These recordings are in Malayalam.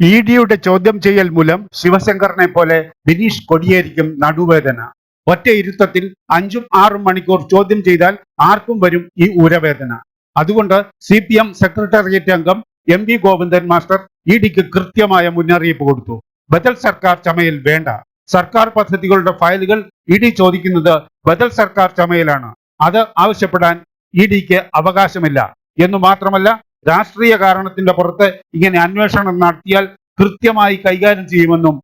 ഇ ഡിയുടെ ചോദ്യം ചെയ്യൽ മൂലം ശിവശങ്കറിനെ പോലെ ബിനീഷ് കൊടിയേരിക്കും നടുവേദന. ഒറ്റ ഇരുത്തത്തിൽ അഞ്ചും ആറും മണിക്കൂർ ചോദ്യം ചെയ്താൽ ആർക്കും വരും ഈ ഊരവേദന. അതുകൊണ്ട് സി പി എം സെക്രട്ടേറിയറ്റ് അംഗം M V Govindan master E ഡിക്ക് കൃത്യമായ മുന്നറിയിപ്പ് കൊടുത്തു. ബദൽ സർക്കാർ ചമയിൽ വേണ്ട. സർക്കാർ പദ്ധതികളുടെ ഫയലുകൾ ഇ ഡി ചോദിക്കുന്നത് ബദൽ സർക്കാർ ചമയിലാണ്. അത് ആവശ്യപ്പെടാൻ ഇ ഡിക്ക് അവകാശമില്ല. എന്നു മാത്രമല്ല രാഷ്ട്രീയ കാരണത്തിന്റെ പുറത്ത് ഇങ്ങനെ അന്വേഷണം നടത്തിയാൽ കൃത്യമായി കൈകാര്യം ചെയ്യുമെന്നും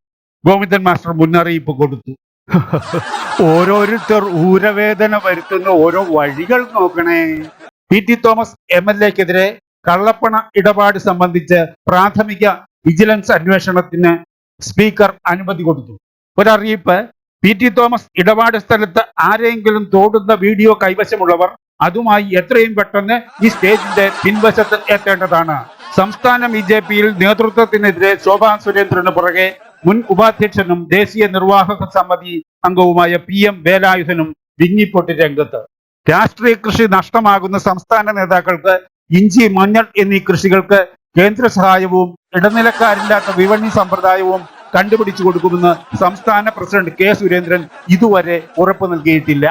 ഗോവിന്ദൻ മാസ്റ്റർ മുന്നറിയിപ്പ് കൊടുത്തു. ഓരോരുത്തർ ഊരവേദന വരുത്തുന്ന ഓരോ വഴികൾ നോക്കണേ. P T Thomas M L എക്കെതിരെ കള്ളപ്പണ ഇടപാട് സംബന്ധിച്ച് പ്രാഥമിക വിജിലൻസ് അന്വേഷണത്തിന് സ്പീക്കർ അനുമതി കൊടുത്തു. ഒരറിയിപ്പ് പി ടി തോമസ് ഇടപാട് സ്ഥലത്ത് ആരെങ്കിലും തോടുന്ന വീഡിയോ കൈവശമുള്ളവർ അതുമായി എത്രയും പെട്ടെന്ന് ഈ സ്റ്റേജിന്റെ പിൻവശത്ത് എത്തേണ്ടതാണ്. സംസ്ഥാന ബി ജെ പിയിൽ നേതൃത്വത്തിനെതിരെ ശോഭാ സുരേന്ദ്രന് പുറകെ മുൻ ഉപാധ്യക്ഷനും ദേശീയ നിർവാഹക സമിതി അംഗവുമായ പി എം വേലായുധനും വിങ്ങിപ്പൊട്ടി രംഗത്ത്. രാഷ്ട്രീയ കൃഷി നഷ്ടമാകുന്ന സംസ്ഥാന നേതാക്കൾക്ക് ഇഞ്ചി മഞ്ഞൾ എന്നീ കൃഷികൾക്ക് കേന്ദ്ര സഹായവും ഇടനിലക്കാരില്ലാത്ത വിപണി സമ്പ്രദായവും കണ്ടുപിടിച്ചു കൊടുക്കുമെന്ന് സംസ്ഥാന പ്രസിഡന്റ് കെ സുരേന്ദ്രൻ ഇതുവരെ ഉറപ്പു നൽകിയിട്ടില്ല.